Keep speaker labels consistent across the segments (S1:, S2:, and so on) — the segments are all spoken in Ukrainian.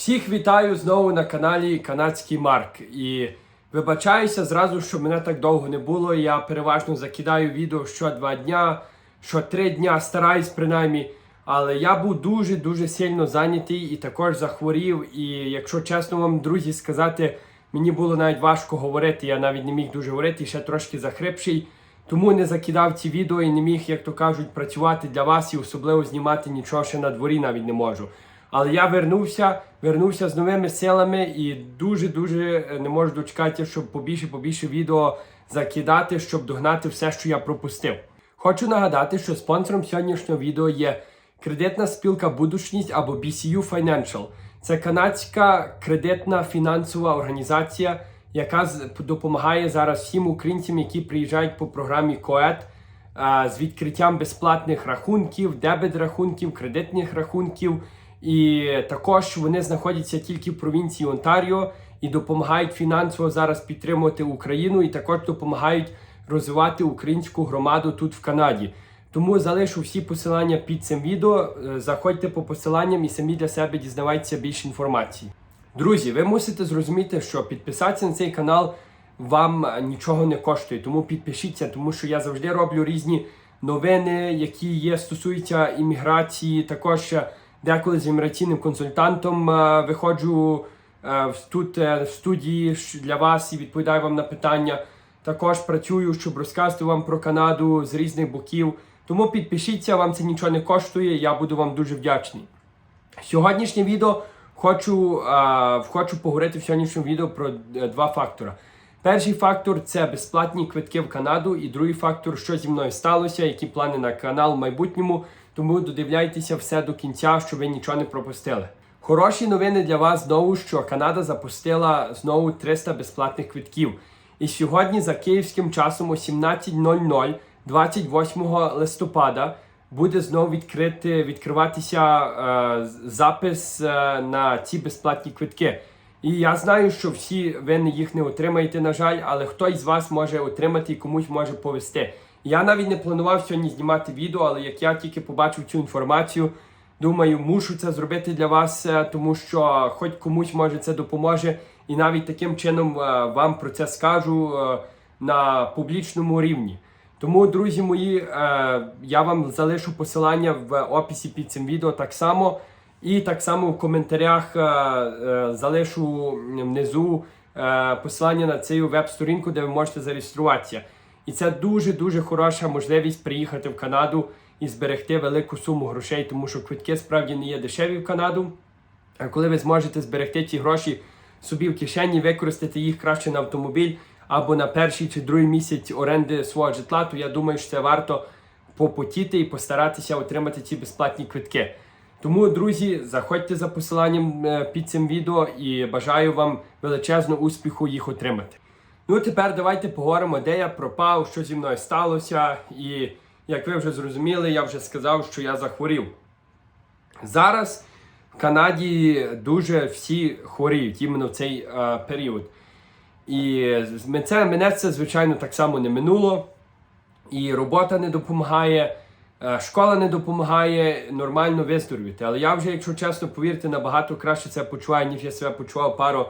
S1: Всіх вітаю знову на каналі Канадський Марк. І вибачаюся зразу, що мене так довго не було. Я переважно закидаю відео що два дня, що три дня, стараюсь принаймні. Але я був дуже-дуже сильно зайнятий і також захворів. І якщо чесно вам, друзі, сказати, мені було навіть важко говорити. Я навіть не міг дуже говорити, ще трошки захрипший. Тому не закидав ці відео і не міг, як то кажуть, працювати для вас і особливо знімати нічого ще на дворі навіть не можу. Але я вернувся, вернувся з новими силами і дуже-дуже не можу дочекати, щоб побільше побільше відео закидати, щоб догнати все, що я пропустив. Хочу нагадати, що спонсором сьогоднішнього відео є кредитна спілка Будучність або BCU Financial. Це канадська кредитна фінансова організація, яка допомагає зараз всім українцям, які приїжджають по програмі КОЕД а, з відкриттям безплатних рахунків, дебет рахунків, кредитних рахунків. І також вони знаходяться тільки в провінції Онтаріо і допомагають фінансово зараз підтримувати Україну, і також допомагають розвивати українську громаду тут в Канаді. Тому залишу всі посилання під цим відео. Е, Заходьте по посиланням і самі для себе дізнавайтеся більше інформації. Друзі, ви мусите зрозуміти, що підписатися на цей канал вам е, нічого не коштує. Тому підпишіться, тому що я завжди роблю різні новини, які є стосуються імміграції. Також е, деколи з імміграційним консультантом е, виходжу е, тут е, в студії для вас і відповідаю вам на питання. Також працюю, щоб розказати вам про Канаду з різних боків. Тому підпишіться, вам це нічого не коштує. Я буду вам дуже вдячний. Сьогоднішнє відео хочу, хочу поговорити в сьогоднішньому відео про два фактори. Перший фактор це безплатні квитки в Канаду, і другий фактор, що зі мною сталося, які плани на канал в майбутньому. Тому додивляйтеся все до кінця, щоб ви нічого не пропустили. Хороші новини для вас знову, що Канада запустила знову 300 безплатних квитків. І сьогодні за київським часом о 17.00, 28 листопада, буде знову відкрити, відкриватися е, запис е, на ці безплатні квитки. І я знаю, що всі ви їх не отримаєте, на жаль, але хтось з вас може отримати і комусь може повести. Я навіть не планував сьогодні знімати відео, але як я тільки побачив цю інформацію, думаю, мушу це зробити для вас, е, тому що хоч комусь може це допоможе, і навіть таким чином е, вам про це скажу е, на публічному рівні. Тому, друзі мої, я вам залишу посилання в описі під цим відео так само. І так само в коментарях залишу внизу посилання на цю веб-сторінку, де ви можете зареєструватися. І це дуже-дуже хороша можливість приїхати в Канаду і зберегти велику суму грошей, тому що квитки справді не є дешеві в Канаду. А коли ви зможете зберегти ці гроші собі в кишені, використати їх краще на автомобіль або на перший чи другий місяць оренди свого житла, то я думаю, що це варто попотіти і постаратися отримати ці безплатні квитки. Тому, друзі, заходьте за посиланням е, під цим відео і бажаю вам величезного успіху їх отримати. Ну, тепер давайте поговоримо, де я пропав, що зі мною сталося. І як ви вже зрозуміли, я вже сказав, що я захворів. Зараз в Канаді дуже всі хворіють іменно в цей е, період. І це, мене це, звичайно, так само не минуло. І робота не допомагає, е, школа не допомагає нормально виздоровіти. Але я вже, якщо чесно, повірте, набагато краще це почуваю, ніж я себе почував пару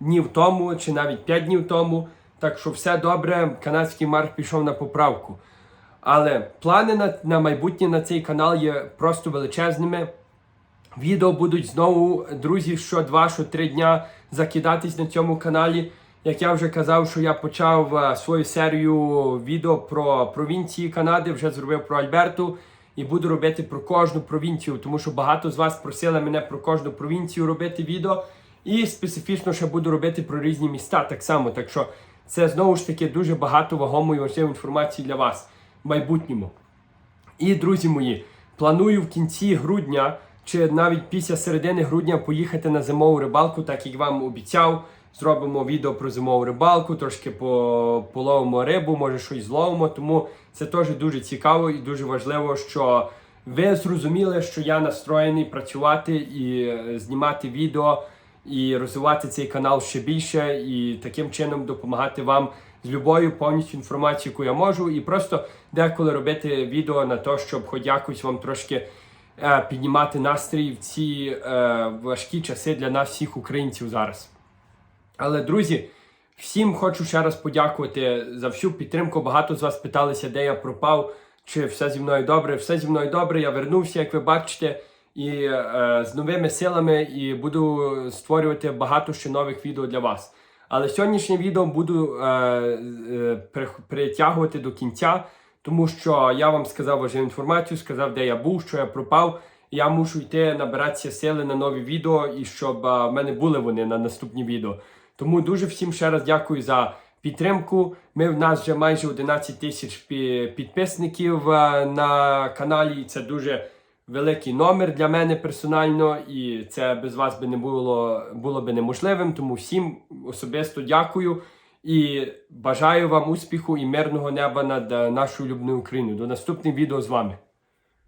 S1: днів тому чи навіть 5 днів тому. Так що все добре, канадський марк пішов на поправку. Але плани на, на майбутнє на цей канал є просто величезними. Відео будуть знову, друзі, що два, що три дня закидатись на цьому каналі. Як я вже казав, що я почав е, свою серію відео про провінції Канади, вже зробив про Альберту і буду робити про кожну провінцію, тому що багато з вас просили мене про кожну провінцію робити відео. І специфічно ще буду робити про різні міста так само. Так що це знову ж таки дуже багато вагомої важливої інформації для вас в майбутньому. І, друзі мої, планую в кінці грудня чи навіть після середини грудня поїхати на зимову рибалку, так як вам обіцяв. Зробимо відео про зимову рибалку, трошки по- половимо рибу, може щось зловимо. Тому це теж дуже цікаво і дуже важливо, що ви зрозуміли, що я настроєний працювати і е, знімати відео і розвивати цей канал ще більше, і таким чином допомагати вам з любою повністю інформацією, яку я можу, і просто деколи робити відео на те, щоб хоч якось вам трошки е, піднімати настрій в ці е, важкі часи для нас, всіх українців зараз. Але друзі, всім хочу ще раз подякувати за всю підтримку. Багато з вас питалися, де я пропав, чи все зі мною добре. Все зі мною добре. Я вернувся, як ви бачите, і е, з новими силами і буду створювати багато ще нових відео для вас. Але сьогоднішнє відео буду е, е, притягувати до кінця, тому що я вам сказав важливу інформацію, сказав, де я був, що я пропав. Я мушу йти набиратися сили на нові відео і щоб е, в мене були вони на наступні відео. Тому дуже всім ще раз дякую за підтримку. Ми в нас вже майже 11 тисяч підписників е, на каналі. і Це дуже великий номер для мене персонально, і це без вас би не було, було би неможливим. Тому всім особисто дякую і бажаю вам успіху і мирного неба над е, нашою любною Україною. До наступних відео з вами.